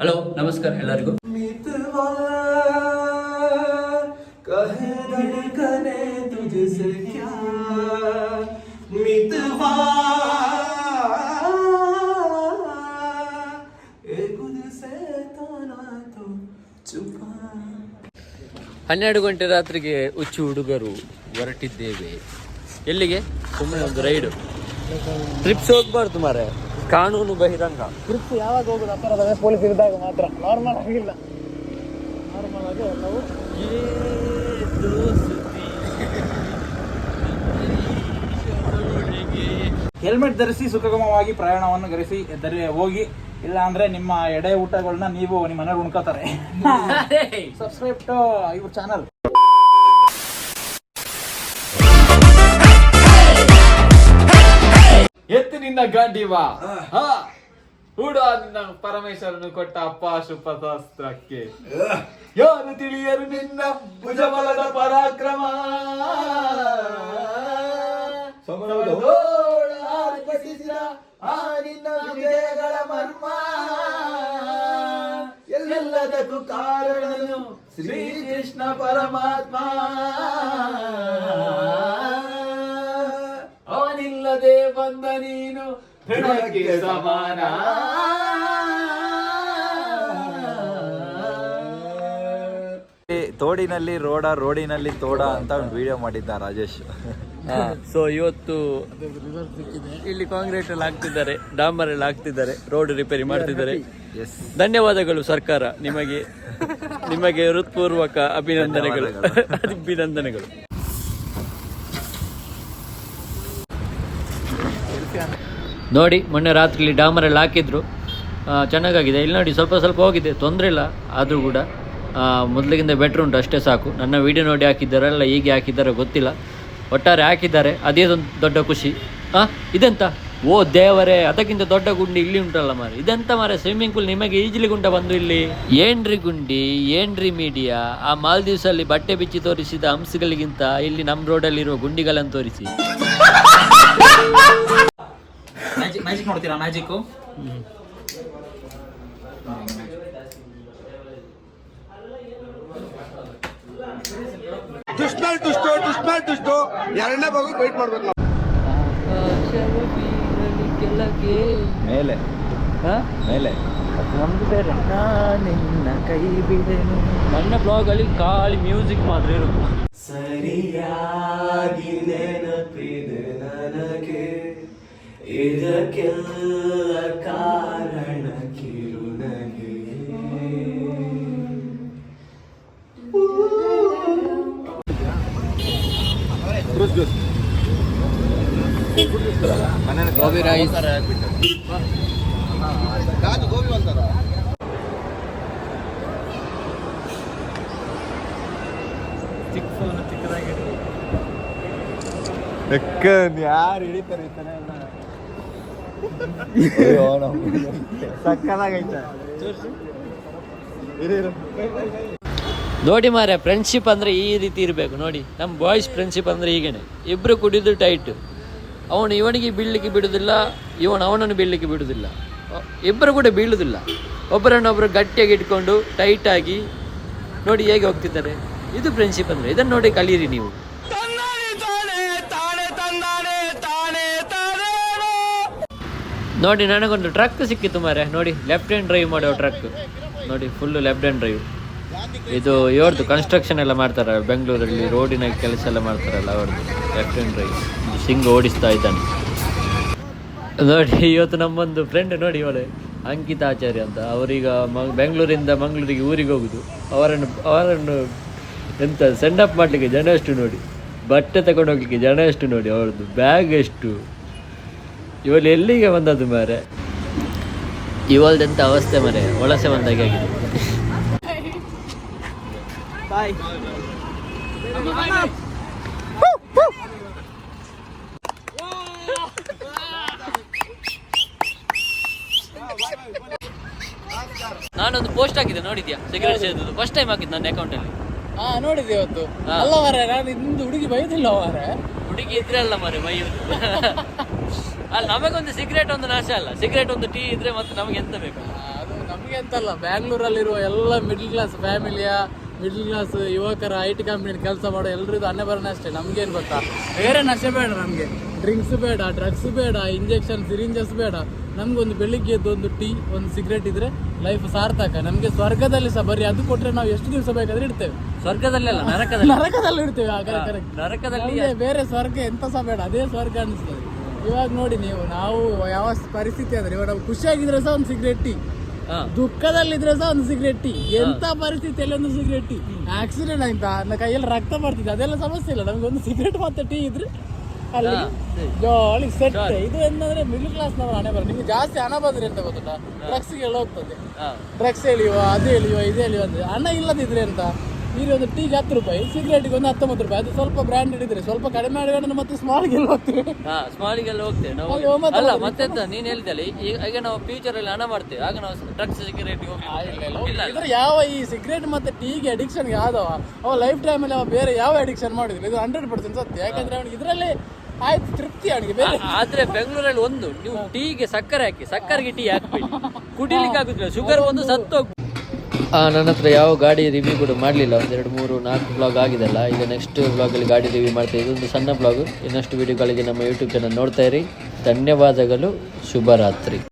Hello, ನಮಸ್ಕಾರ ಎಲ್ಲರಿಗೂ. ಹನ್ನೆರಡು ಗಂಟೆ ರಾತ್ರಿಗೆ ಹುಚ್ಚು ಹುಡುಗರು ಹೊರಟಿದ್ದೇವೆ. ಎಲ್ಲಿಗೆ? ಸುಮ್ಮನೆ ಒಂದು ರೈಡು. ಟ್ರಿಪ್ಸ್ ಹೋಗ್ಬಾರ್ದು ಮಾರೆ ಕಾನೂನು ಬಹಿರಂಗ. ಟ್ರಿಪ್ ಯಾವಾಗ ಹೋಗೋದು? ಅಪರಾಧ ಪೊಲೀಸ್ ಇದ್ದಾಗ ಮಾತ್ರ. ನಾರ್ಮಲ್ ಆಗಿಲ್ಲ ನಾರ್ಮಲ್ ಆಗಿ ನಾವು ಹೆಲ್ಮೆಟ್ ಧರಿಸಿ ಸುಖಗಮವಾಗಿ ಪ್ರಯಾಣವನ್ನು ಗರಿಸಿ ಧರಿ ಹೋಗಿ ಇಲ್ಲ ಅಂದ್ರೆ ನಿಮ್ಮ ಎಡೆ ಊಟಗಳನ್ನ ನೀವು ನಿಮ್ಮ ಮನೆಯವ್ರು ಉಣ್ಕೋತಾರೆ. ಸಬ್ಸ್ಕ್ರೈಬ್ ಟು ಇವ್ರ ಚಾನಲ್ ಎತ್ತು ನಿನ್ನ ಗಾಂಡಿವಾ? ಹಾ. ಹೂಡ ನಿನ್ನ ಪರಮೇಶ್ವರನು ಕೊಟ್ಟ ಅಪ್ಪಾಶುಪತಾಸ್ತ್ರಕ್ಕೆ ಯಾರು ತಿಳಿಯರು ನಿನ್ನ ಭುಜಬಲದ ಪರಾಕ್ರಮ? ಆ ನಿನ್ನ ವಿಜಯಗಳ ಮರ್ಮ. ಎಲ್ಲದಕ್ಕೂ ಕಾರಣನು ಶ್ರೀಕೃಷ್ಣ ಪರಮಾತ್ಮ. ಅವನಿಲ್ಲದೆ ಬಂದ ನೀನು ತೃಣಕ್ಕೆ ಸಮಾನ. ತೋಡಿನಲ್ಲಿ ರೋಡ ರೋಡಿನಲ್ಲಿ ತೋಡ ಅಂತ ಒಂದು ವಿಡಿಯೋ ಮಾಡಿದ್ದ ರಾಜೇಶ್. ಸೊ ಇವತ್ತು ಇಲ್ಲಿ ಕಾಂಕ್ರೀಟ್ ಅಲ್ಲಿ ಹಾಕ್ತಿದ್ದಾರೆ ಡಾಂಬರ್ ಅಲ್ಲಿ ಹಾಕ್ತಿದ್ದಾರೆ ರೋಡ್ ರಿಪೇರಿ ಮಾಡ್ತಿದ್ದಾರೆ. ಎಸ್ ಧನ್ಯವಾದಗಳು ಸರ್ಕಾರ ನಿಮಗೆ ನಿಮಗೆ ಹೃತ್ಪೂರ್ವಕ ಅಭಿನಂದನೆಗಳು. ಅಭಿನಂದನೆಗಳು. ನೋಡಿ, ಮೊನ್ನೆ ರಾತ್ರಿ ಡಾಮರ್ ಎಲ್ಲ ಹಾಕಿದ್ರು ಚೆನ್ನಾಗಾಗಿದೆ. ಇಲ್ಲಿ ನೋಡಿ, ಸ್ವಲ್ಪ ಸ್ವಲ್ಪ ಹೋಗಿದೆ. ತೊಂದರೆ ಇಲ್ಲ, ಆದರೂ ಕೂಡ ಮೊದಲಿಗಿಂತ ಬೆಟ್ರ್ ಉಂಟು, ಅಷ್ಟೇ ಸಾಕು. ನನ್ನ ವಿಡಿಯೋ ನೋಡಿ ಹಾಕಿದ್ದಾರಲ್ಲ ಹೀಗೆ ಹಾಕಿದ್ದಾರೋ ಗೊತ್ತಿಲ್ಲ. ಒಟ್ಟಾರೆ ಹಾಕಿದ್ದಾರೆ, ಅದೇ ದೊಡ್ಡ ಖುಷಿ. ಹಾಂ ಇದೆಂತ? ಓ ದೇವರೇ, ಅದಕ್ಕಿಂತ ದೊಡ್ಡ ಗುಂಡಿ ಇಲ್ಲಿ ಉಂಟಲ್ಲ ಮಾರೆ. ಇದೆಂತ ಮಾರೆ? ಸ್ವಿಮ್ಮಿಂಗ್ ಪೂಲ್ ನಿಮಗೆ ಈಜಿಲಿ ಗುಂಡ ಬಂದು ಇಲ್ಲಿ? ಏನ್ರಿ ಗುಂಡಿ, ಏನ್ರಿ ಮೀಡಿಯಾ ಆ ಮಾಲ್ದೀವ್ಸಲ್ಲಿ ಬಟ್ಟೆ ಬಿಚ್ಚಿ ತೋರಿಸಿದ ಹಂಸಗಳಿಗಿಂತ ಇಲ್ಲಿ ನಮ್ಮ ರೋಡಲ್ಲಿರುವ ಗುಂಡಿಗಳನ್ನು ತೋರಿಸಿ. ಮ್ಯಾಜಿಕ್ ಮ್ಯಾಜಿಕ್ ನೋಡ್ತೀರಾ? ಮ್ಯಾಜಿಕ್ ದುಷ್ಮಲ್ ದುಷ್ಟು ಎರಡನೇ ವೈಟ್ ಮಾಡ್ಬೇಕು ನಾವು. ಮೇಲೆ. ಮೇಲೆ. ನಮ್ದು ಬೇರೆ ನಿನ್ನ ಕೈ ಬಿಡೆನು ನನ್ನ ಬ್ಲಾಗಲ್ಲಿ ಖಾಲಿ ಮ್ಯೂಸಿಕ್ ಮಾತ್ರ ಇರುತ್ತೆ ಸರಿಯಾಗಿ ಇದಕ್ಕೆಲ್ಲ ಕಾರಣ ಕಿರುನಗೆ. ಗೋಬಿ ರೈಸ್ ಗೋಬಿ ಅಂತಾರ ಯಾರು ಹಿಡಿತಾರೆ ಸಕ್ಕದಾಗೈತೆ ನೋಡಿ ಮಾರೆ ಫ್ರೆಂಡ್ಶಿಪ್ ಅಂದ್ರೆ ಈ ರೀತಿ ಇರಬೇಕು, ನೋಡಿ. ನಮ್ಮ ಬಾಯ್ಸ್ ಫ್ರೆಂಡ್ಶಿಪ್ ಅಂದ್ರೆ ಹೀಗೇನೆ. ಇಬ್ರು ಕುಡಿದು ಟೈಟ್ ಅವನು ಇವನಿಗೆ ಬೀಳಲಿಕ್ಕೆ ಬಿಡುದಿಲ್ಲ, ಇವನು ಅವನನ್ನು ಬೀಳಲಿಕ್ಕೆ ಬಿಡುದಿಲ್ಲ. ಇಬ್ಬರು ಕೂಡ ಬೀಳುವುದಿಲ್ಲ ಒಬ್ಬರನ್ನೊಬ್ಬರು ಗಟ್ಟಿಯಾಗಿ ಇಟ್ಕೊಂಡು ಟೈಟಾಗಿ ನೋಡಿ ಹೇಗೆ ಹೋಗ್ತಿದ್ದಾರೆ. ಇದು ಫ್ರೆಂಡ್ಶಿಪ್ ಅಂದ್ರೆ. ಇದನ್ನು ನೋಡಿ ಕಲೀರಿ ನೀವು. ನೋಡಿ, ನನಗೊಂದು ಟ್ರಕ್ ಸಿಕ್ಕಿತ್ತು ಮಾರೆ ನೋಡಿ ಲೆಫ್ಟ್ ಹ್ಯಾಂಡ್ ಡ್ರೈವ್ ಮಾಡೋ ಟ್ರಕ್ ನೋಡಿ ಫುಲ್ಲು ಲೆಫ್ಟ್ ಹ್ಯಾಂಡ್ ಡ್ರೈವ್ ಇದು ಇವ್ರದ್ದು ಕನ್ಸ್ಟ್ರಕ್ಷನ್ ಎಲ್ಲ ಮಾಡ್ತಾರೆ ಬೆಂಗಳೂರಲ್ಲಿ ರೋಡಿನ ಕೆಲಸ ಎಲ್ಲ ಮಾಡ್ತಾರಲ್ಲ ಅವ್ರದ್ದು ಲೆಫ್ಟ್ ಹ್ಯಾಂಡ್ ಡ್ರೈವ್ ಸಿಂಗ್ ಓಡಿಸ್ತಾ ಇದ್ದಾನೆ. ನೋಡಿ, ಇವತ್ತು ನಮ್ಮೊಂದು ಫ್ರೆಂಡ್ ನೋಡಿ ಇವಳೆ, ಅಂಕಿತ ಆಚಾರ್ಯ ಅಂತ. ಅವರೀಗ ಮಂಗ್ ಬೆಂಗಳೂರಿಂದ ಮಂಗಳೂರಿಗೆ ಊರಿಗೆ ಹೋಗುದು. ಅವರನ್ನು ಅವರನ್ನು ಎಂತ ಸೆಂಡ್ ಅಪ್ ಮಾಡಲಿಕ್ಕೆ ಜನ ಎಷ್ಟು ನೋಡಿ. ಬಟ್ಟೆ ತಗೊಂಡು ಹೋಗ್ಲಿಕ್ಕೆ ಜನ ಎಷ್ಟು ನೋಡಿ ಅವ್ರದ್ದು ಬ್ಯಾಗ್ ಎಷ್ಟು. ಇವಳು ಎಲ್ಲಿಗೆ ಬಂದದ್ದು ಮಾರೆ? ಇವಳದಂತ ಅವಸ್ಥೆ ಮರೆ ಒಳಸೆ ಬಂದಾಗೆ ಆಗಿದೆ. ಬಾಯ್ ನಾನೊಂದು ಪೋಸ್ಟ್ ಹಾಕಿದ್ದೆ ನೋಡಿದ್ಯಾ? ಸಿಗರೇಟ್ ಸೇರಿದ್ದು ಫಸ್ಟ್ ಟೈಮ್ ಹಾಕಿದ್ದು ನನ್ನ ಅಕೌಂಟಲ್ಲಿ ಹಾ ನೋಡಿದೆ ಇವತ್ತು. ಅಲ್ಲ ಮಾರ್ರೆ ನಾನು ಇಂದು ಹುಡುಗಿ ಬೈದಿಲ್ಲ ಮಾರ್ರೆ ಹುಡುಗಿ ಇದ್ರೆ ಅಲ್ಲ ಮಾರೆ ಮೈಯೋದು ಅಲ್ಲ ನಮಗೊಂದು ಸಿಗರೇಟ್ ಒಂದು ನಾಶ ಅಲ್ಲ. ಸಿಗರೇಟ್ ಒಂದು ಟೀ ಇದ್ರೆ ಮತ್ತೆ ನಮಗೆ ಎಂತ ಬೇಕು? ಅದು ನಮಗೆ ಅಂತಲ್ಲ ಬ್ಯಾಂಗ್ಳೂರಲ್ಲಿರುವ ಎಲ್ಲ ಮಿಡ್ಲ್ ಕ್ಲಾಸ್ ಫ್ಯಾಮಿಲಿಯ ಮಿಡ್ಲ್ ಕ್ಲಾಸ್ ಯುವಕರ ಐ ಟಿ ಕಂಪ್ನಿ ಕೆಲಸ ಮಾಡೋ ಎಲ್ಲರಿಗೂ ಅನ್ನ ಬರೋಣ ಅಷ್ಟೇ ನಮಗೇನು ಗೊತ್ತಾ? ಬೇರೆ ನಶೆ ಬೇಡ ನಮಗೆ. ಡ್ರಿಂಕ್ಸ್ ಬೇಡ ಡ್ರಗ್ಸ್ ಬೇಡ ಇಂಜೆಕ್ಷನ್ ಸಿರಿಂಜಸ್ ಬೇಡ. ನಮ್ಗೊಂದು ಬೆಳಿಗ್ಗೆ ಒಂದು ಟೀ ಒಂದು ಸಿಗರೇಟ್ ಇದ್ರೆ ಲೈಫ್ ಸಾರ್ಥಕ. ನಮಗೆ ಸ್ವರ್ಗದಲ್ಲಿ ಸಹ ಬರೀ ಅದು ಕೊಟ್ರೆ ನಾವು ಎಷ್ಟು ದಿವಸ ಬೇಕಾದ್ರೆ ಇಡ್ತೇವೆ. ಸ್ವರ್ಗದಲ್ಲಿ ಅಲ್ಲ ನರಕದಲ್ಲಿ? ನರಕದಲ್ಲಿ ಇಡ್ತೇವೆ ನರಕದಲ್ಲಿ ಬೇರೆ ಸ್ವರ್ಗ ಎಂತ ಸಹ ಬೇಡ ಅದೇ ಸ್ವರ್ಗ ಅನಿಸ್ತದೆ ಇವಾಗ ನೋಡಿ ನೀವು ನಾವು ಯಾವ ಪರಿಸ್ಥಿತಿ ಅಂದ್ರೆ ಇವಾಗ ನಾವು ಖುಷಿಯಾಗಿದ್ರೆ ಸಹ ಒಂದು ಸಿಗರೇಟ್ ಟೀ. ದುಃಖದಲ್ಲಿದ್ರೆ ಸಹ ಒಂದು ಸಿಗರೇಟ್ ಟೀ ಎಂತ ಪರಿಸ್ಥಿತಿಯಲ್ಲಿ ಒಂದು ಸಿಗರೇಟ್ ಟೀ ಆಕ್ಸಿಡೆಂಟ್ ಆಯ್ತಾ? ನನ್ನ ಕೈಯಲ್ಲಿ ರಕ್ತ ಬರ್ತಿದೆ. ಅದೆಲ್ಲ ಸಮಸ್ಯೆ ಇಲ್ಲ. ನಮ್ಗೆ ಒಂದು ಸಿಗರೇಟ್ ಮತ್ತೆ ಟೀ ಇದ್ರೆ ಅಲ್ಲಿ ಜಾಲಿ ಸೆಟ್ ಇದು ಏನಂದ್ರೆ ಮಿಡ್ಲ್ ಕ್ಲಾಸ್ನವ್ರ ಹಣೆ ಬರ ನಿಮ್ಗೆ ಜಾಸ್ತಿ ಹಣ ಬಂದ್ರೆ ಎಂತ ಗೊತ್ತಾ ಡ್ರಗ್ಸ್ಗೆ ಎಲ್ಲ ಹೋಗ್ತದೆ. ಡ್ರಗ್ಸ್ ಎಳಿಯುವ ಅದು ಎಳಿಯುವ ಇದು ಎಳಿಯುವ ಅಂದ್ರೆ ಹಣ ಇಲ್ಲದಿದ್ರೆ ಅಂತ ಈಗ ಒಂದು ಟೀಗೆ ಹತ್ತು ರೂಪಾಯಿ ಸಿಗರೇಟಿಗೆ ಒಂದು ಹತ್ತೊಂಬತ್ತು ರೂಪಾಯಿ. ಅದು ಸ್ವಲ್ಪ ಬ್ರ್ಯಾಂಡೆಡ್ ಇದ್ರೆ ಸ್ವಲ್ಪ ಕಡಿಮೆ ಮಾಡಿಕೊಂಡು ಮತ್ತೆ ಸ್ಮಾಲ್ಗೆ ಎಲ್ಲ ಹೋಗ್ತೀವಿ ಹಾ ಸ್ಮಾಲಿಗೆಲ್ಲ ಹೋಗ್ತೇವೆ ನಾವು ಒಂಬತ್ತು ಅಲ್ಲ ಮತ್ತೆಂತ? ನೀನ್ ಹೇಳಿದಲ್ಲಿ ಈಗ ಈಗ ನಾವು ಫ್ಯೂಚರ್ ಅಲ್ಲಿ ಹಣ ಮಾಡ್ತೇವೆ. ಆಗ ನಾವು ಡ್ರಗ್ಸ್ ಸಿಗರೇಟ್ ಹೋಗಿ ಇಲ್ಲ ಇದ್ರ ಯಾವ ಈ ಸಿಗರೇಟ್ ಮತ್ತೆ ಟೀಗೆ ಅಡಿಕ್ಷನ್ ಆದವ ಅವ ಲೈಫ್ ಟೈಮಲ್ಲಿ ಅವ ಬೇರೆ ಯಾವ ಅಡಿಕ್ಷನ್ ಮಾಡಿದ್ರು ಇದು ಹಂಡ್ರೆಡ್ ಪರ್ಸೆಂಟ್ ಸತ್ಯ. ಯಾಕಂದ್ರೆ ಅವನಿಗೆ ಇದರಲ್ಲಿ ಆಯ್ತು ತೃಪ್ತಿ ಅವನಿಗೆ ಬೇರೆ. ಆದ್ರೆ ಬೆಂಗಳೂರಲ್ಲಿ ಒಂದು ನೀವು ಟೀಗೆ ಸಕ್ಕರೆ ಹಾಕಿ ಸಕ್ಕರೆಗೆ ಟೀ ಹಾಕ್ಬೇಡಿ. ಕುಡಿಲಿಕ್ಕೆ ಆಗುದಿಲ್ಲ. ಶುಗರ್ ಒಂದು ಸತ್ತೋಗ್ ನನ್ನ ಹತ್ರ ಯಾವ ಗಾಡಿ ರಿವ್ಯೂ ಕೂಡ ಮಾಡಲಿಲ್ಲ. ಒಂದೆರಡು ಮೂರು ನಾಲ್ಕು ಬ್ಲಾಗ್ ಆಗಿದೆಲ್ಲ. ಈಗ ನೆಕ್ಸ್ಟ್ ಬ್ಲಾಗಲ್ಲಿ ಗಾಡಿ ರಿವ್ಯೂ ಮಾಡ್ತೀವಿ. ಇದೊಂದು ಸಣ್ಣ ಬ್ಲಾಗ್ ಇನ್ನಷ್ಟು ವೀಡಿಯೋಗಳಿಗೆ ನಮ್ಮ ಯೂಟ್ಯೂಬ್ ಚಾನಲ್ ನೋಡ್ತಾ ಇರಿ. ಧನ್ಯವಾದಗಳು. ಶುಭರಾತ್ರಿ.